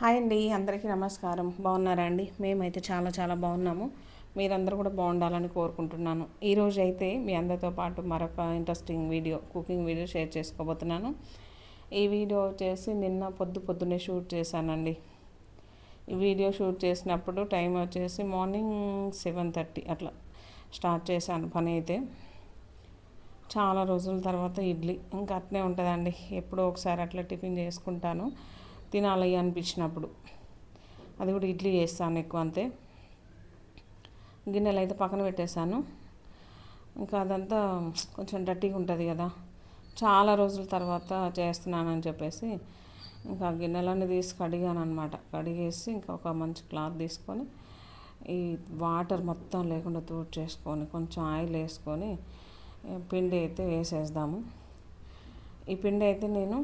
Hi అండి అందరికీ నమస్కారం. బాగున్నారా అండి? మేమైతే చాలా చాలా బాగున్నాము. మీరందరూ కూడా బాగుండాలని కోరుకుంటున్నాను. ఈరోజు అయితే మీ అందరితో పాటు మరొక interesting video cooking video share చేసుకోబోతున్నాను. ఈ వీడియో వచ్చేసి నిన్న పొద్దు పొద్దున్నే షూట్ చేశానండి. ఈ వీడియో షూట్ చేసినప్పుడు టైం వచ్చేసి మార్నింగ్ సెవెన్ థర్టీ అట్లా స్టార్ట్ చేశాను పని అయితే. చాలా రోజుల తర్వాత ఇడ్లీ ఇంకా అట్నే ఉంటుందండి. ఎప్పుడో ఒకసారి అట్లా టిఫిన్ చేసుకుంటాను. తినాలి అనిపించినప్పుడు. అది కూడా ఇడ్లీ చేస్తాను ఎక్కువ అంతే. గిన్నెలు అయితే పక్కన పెట్టేశాను. ఇంకా అదంతా కొంచెం డట్టిగా ఉంటుంది కదా. చాలా రోజుల తర్వాత చేస్తున్నానని చెప్పేసి ఇంకా గిన్నెలన్నీ తీసి కడిగాను అనమాట కడిగేసి ఇంకా ఒక మంచి క్లాత్ తీసుకొని ఈ వాటర్ మొత్తం లేకుండా తూడ్ చేసుకొని కొంచెం ఆయిల్ వేసుకొని పిండి అయితే వేసేద్దాము. ఈ పిండి అయితే నేను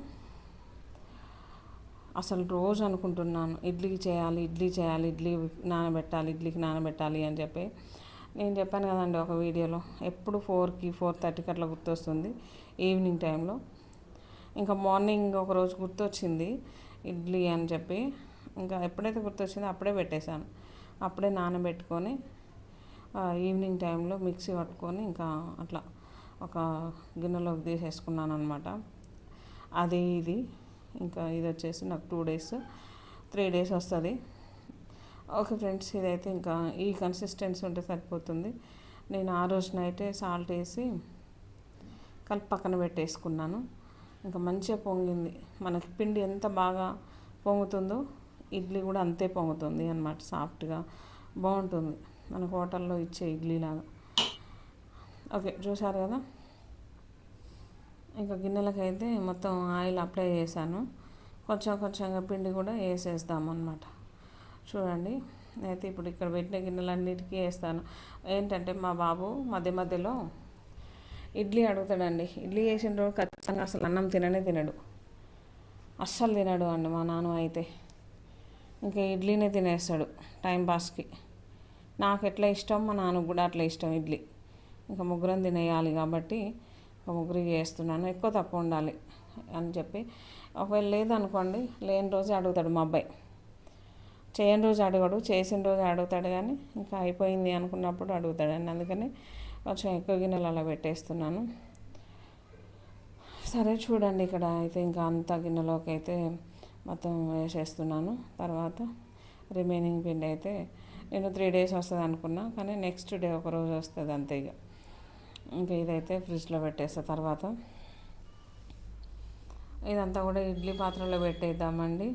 అసలు రోజు అనుకుంటున్నాను ఇడ్లీకి చేయాలి ఇడ్లీ చేయాలి ఇడ్లీ నానబెట్టాలి ఇడ్లీకి నానబెట్టాలి అని చెప్పి. నేను చెప్పాను కదండి ఒక వీడియోలో ఎప్పుడు ఫోర్కి ఫోర్ థర్టీకి అట్లా గుర్తొస్తుంది ఈవినింగ్ టైంలో. ఇంకా మార్నింగ్ ఒక రోజు గుర్తొచ్చింది ఇడ్లీ అని చెప్పి. ఇంకా ఎప్పుడైతే గుర్తొచ్చిందో అప్పుడే పెట్టేశాను. అప్పుడే నానబెట్టుకొని ఈవినింగ్ టైంలో మిక్సీ పట్టుకొని ఇంకా అట్లా ఒక గిన్నెలోకి తీసేసుకున్నాను అనమాట అది ఇది. ఇంకా ఇది వచ్చేసి నాకు టూ డేస్ త్రీ డేస్ వస్తుంది. ఓకే ఫ్రెండ్స్ ఇదైతే ఇంకా ఈ కన్సిస్టెన్సీ ఉంటే సరిపోతుంది. నేను ఆ రోజున అయితే సాల్ట్ వేసి కలిపి పక్కన పెట్టేసుకున్నాను. ఇంకా మంచిగా పొంగింది. మనకి పిండి ఎంత బాగా పొంగుతుందో ఇడ్లీ కూడా అంతే పొంగుతుంది అనమాట సాఫ్ట్గా బాగుంటుంది. మనకు హోటల్లో ఇచ్చే ఇడ్లీ లాగా ఓకే చూసారు కదా? ఇంకా గిన్నెలకైతే మొత్తం ఆయిల్ అప్లై చేశాను. కొంచెం కొంచెంగా పిండి కూడా వేసేస్తాము అనమాట చూడండి అయితే ఇప్పుడు ఇక్కడ పెట్టిన గిన్నెలన్నిటికీ వేస్తాను. ఏంటంటే మా బాబు మధ్య మధ్యలో ఇడ్లీ అడుగుతాడండి. ఇడ్లీ వేసిన రోజు ఖచ్చితంగా అసలు అన్నం తిననే తినడు. అస్సలు తినడు అండి మా నాన్న అయితే. ఇంకా ఇడ్లీనే తినేస్తాడు టైం పాస్కి. నాకు ఎట్లా ఇష్టం? మా నాన్నకు కూడా అట్లా ఇష్టం ఇడ్లీ. ఇంకా ముగ్గురం తినేయాలి కాబట్టి ఒక ముగ్గురికి చేస్తున్నాను ఎక్కువ తక్కువ ఉండాలి అని చెప్పి. ఒకవేళ లేదనుకోండి లేని రోజు అడుగుతాడు మా అబ్బాయి. చేయని రోజు అడగడు చేసిన రోజు అడుగుతాడు కానీ ఇంకా అయిపోయింది అనుకున్నప్పుడు అడుగుతాడండి అందుకని కొంచెం ఎక్కువ గిన్నెలు అలా పెట్టేస్తున్నాను. సరే చూడండి ఇక్కడ అయితే ఇంకా అంత గిన్నెలోకి అయితే మొత్తం వేసేస్తున్నాను. తర్వాత రిమైనింగ్ పిండి అయితే నేను త్రీ డేస్ వస్తుంది అనుకున్నా కానీ నెక్స్ట్ డే ఒక రోజు వస్తుంది అంతే ఇక ఇంకా ఇదైతే ఫ్రిడ్జ్లో పెట్టేస్తా తర్వాత ఇదంతా కూడా ఇడ్లీ పాత్రలో పెట్టేద్దామండి.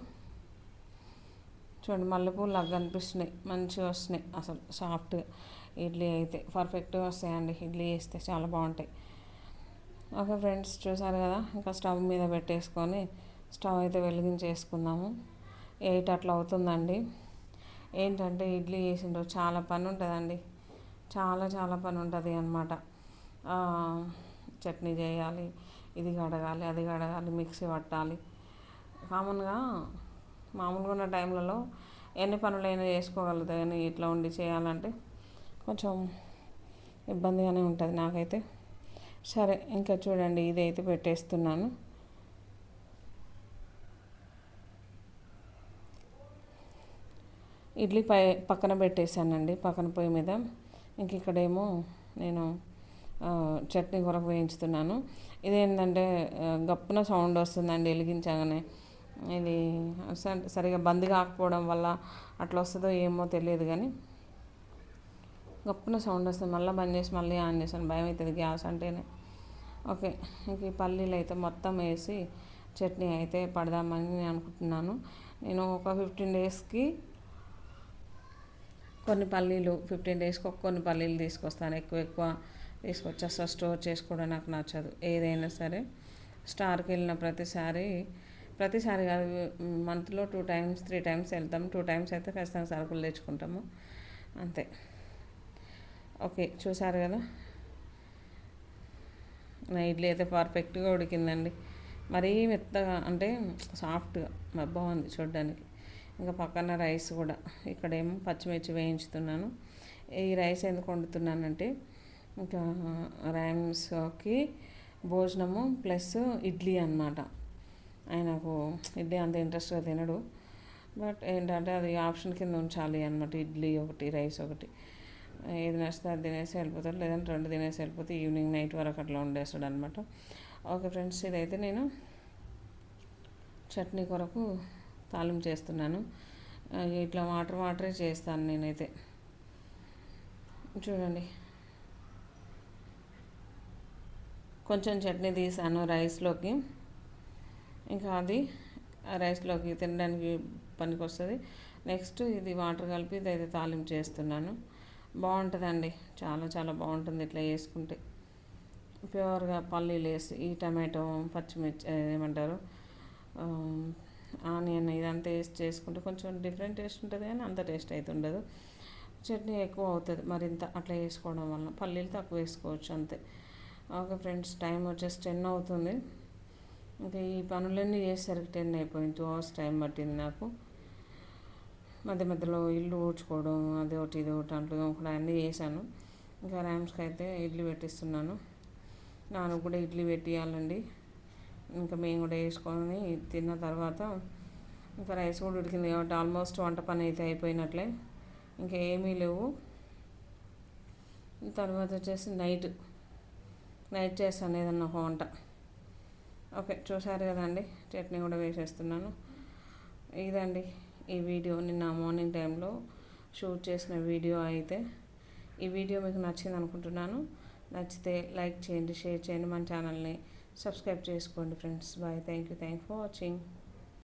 చూడండి మల్లెపూలు లాగా అనిపిస్తున్నాయి మంచిగా వస్తున్నాయి. అసలు సాఫ్ట్ ఇడ్లీ అయితే పర్ఫెక్ట్గా వస్తాయండి ఇడ్లీ వేస్తే చాలా బాగుంటాయి. ఓకే ఫ్రెండ్స్ చూసారు కదా ఇంకా స్టవ్ మీద పెట్టేసుకొని స్టవ్ అయితే వెలిగించేసుకుందాము. ఎయిట్ అట్లా అవుతుందండి. ఏంటంటే ఇడ్లీ చేసిండ్రు చాలా పని ఉంటుందండి. చాలా చాలా పని ఉంటుంది అనమాట చట్నీ చేయాలి ఇది కడగాలి అది కడగాలి మిక్సీ పట్టాలి. కామన్గా మామూలుగా ఉన్న టైంలలో ఎన్ని పనులైనా చేసుకోగలుగుతా కానీ ఇట్లా ఉండి చేయాలంటే కొంచెం ఇబ్బందిగానే ఉంటుంది నాకైతే. సరే ఇంకా చూడండి ఇదైతే పెట్టేస్తున్నాను. ఇడ్లీ పై పక్కన పెట్టేశానండి పక్కన పొయ్యి మీద. ఇంక ఇక్కడేమో నేను చట్నీ కొరకు వేయించుతున్నాను. ఇదేంటంటే గప్పున సౌండ్ వస్తుందండి వెలిగించగానే. ఇది సరిగా బంద్ కాకపోవడం వల్ల అట్లా వస్తుందో ఏమో తెలియదు కానీ గప్పున సౌండ్ వస్తుంది. మళ్ళీ బంద్ చేసి మళ్ళీ ఆన్ చేశాను భయం అవుతుంది గ్యాస్ అంటేనే. ఓకే ఇంక ఈ పల్లీలు అయితే మొత్తం వేసి చట్నీ అయితే పడదామని నేను అనుకుంటున్నాను. నేను ఒక ఫిఫ్టీన్ డేస్కి కొన్ని పల్లీలు ఫిఫ్టీన్ డేస్కి కొన్ని పల్లీలు తీసుకొస్తాను. ఎక్కువ ఎక్కువ తీసుకొచ్చి అసలు స్టోర్ చేసుకోవడం నాకు నచ్చదు. ఏదైనా సరే స్టార్కి వెళ్ళిన ప్రతిసారి ప్రతిసారి కాదు మంత్లో టూ టైమ్స్ త్రీ టైమ్స్ వెళ్తాం టూ టైమ్స్ అయితే ఖచ్చితంగా సరుకులు తెచ్చుకుంటాము. అంతే. ఓకే చూసారు కదా? నా ఇడ్లీ అయితే పర్ఫెక్ట్గా ఉడికిందండి. మరీ మెత్తగా అంటే సాఫ్ట్గా బాగుంది చూడడానికి. ఇంకా పక్కన రైస్ కూడా. ఇక్కడేమో పచ్చిమిర్చి వేయించుతున్నాను. ఈ రైస్ ఎందుకు వండుతున్నానంటే ఇంకా ర్యామ్స్కి భోజనము ప్లస్ ఇడ్లీ అనమాట ఆయనకు ఇడ్లీ అంత ఇంట్రెస్ట్గా తినడు. బట్ ఏంటంటే అది ఆప్షన్ కింద ఉంచాలి అనమాట ఇడ్లీ ఒకటి రైస్ ఒకటి. ఏది నచ్చితే అది తినేసి వెళ్ళిపోతాడు. లేదంటే రెండు తినేసి వెళ్ళిపోతే ఈవినింగ్ నైట్ వరకు అట్లా ఉండేస్తాడు అనమాట ఓకే ఫ్రెండ్స్ ఇదైతే నేను చట్నీ కొరకు తాలింపు చేస్తున్నాను. ఇట్లా వాటర్ వాటరే చేస్తాను నేనైతే. చూడండి. కొంచెం చట్నీ తీసాను రైస్లోకి. ఇంకా అది రైస్లోకి తినడానికి పనికి వస్తుంది నెక్స్ట్ ఇది వాటర్ కలిపి ఇదైతే తాలింపు చేస్తున్నాను. బాగుంటుందండి. చాలా చాలా బాగుంటుంది ఇట్లా వేసుకుంటే ప్యూర్గా పల్లీలు వేసి ఈ టమాటో పచ్చిమిర్చి ఏమంటారు ఆనియన్ ఇదంతా వేసి చేసుకుంటే కొంచెం డిఫరెంట్ టేస్ట్ ఉంటుంది కానీ అంత టేస్ట్ అయితే ఉండదు. చట్నీ ఎక్కువ అవుతుంది మరింత అట్లా వేసుకోవడం వల్ల పల్లీలు తక్కువ వేసుకోవచ్చు అంతే. ఓకే ఫ్రెండ్స్ టైం వచ్చేసి టెన్ అవుతుంది. ఇంకా ఈ పనులన్నీ చేసేసరికి టెన్ అయిపోయింది. టూ అవర్స్ టైం పట్టింది నాకు. మధ్య మధ్యలో ఇల్లు ఊడ్చుకోవడం అది ఒకటి ఇది ఒకటి అంటూ ఒకటి అన్నీ చేశాను. ఇంకా ర్యామ్స్కి అయితే ఇడ్లీ పెట్టిస్తున్నాను. నాన్న కూడా ఇడ్లీ పెట్టియాలండి. ఇంకా మేము కూడా వేసుకొని తిన్న తర్వాత ఇంకా రైస్ కూడా ఉడికింది కాబట్టి ఆల్మోస్ట్ వంట పని అయితే అయిపోయినట్లే. ఇంకా ఏమీ లేవు. తర్వాత వచ్చేసి నైట్ నైట్ చేస్తాను ఏదన్నా ఒక వంట. ఓకే చూసారు కదండి చట్నీ కూడా వేసేస్తున్నాను. ఇదండి ఈ వీడియో నిన్న మార్నింగ్ టైంలో షూట్ చేసిన వీడియో అయితే. ఈ వీడియో మీకు నచ్చింది అనుకుంటున్నాను. నచ్చితే లైక్ చేయండి షేర్ చేయండి మన ఛానల్ని సబ్స్క్రైబ్ చేసుకోండి friends. Bye thank you thank for watching.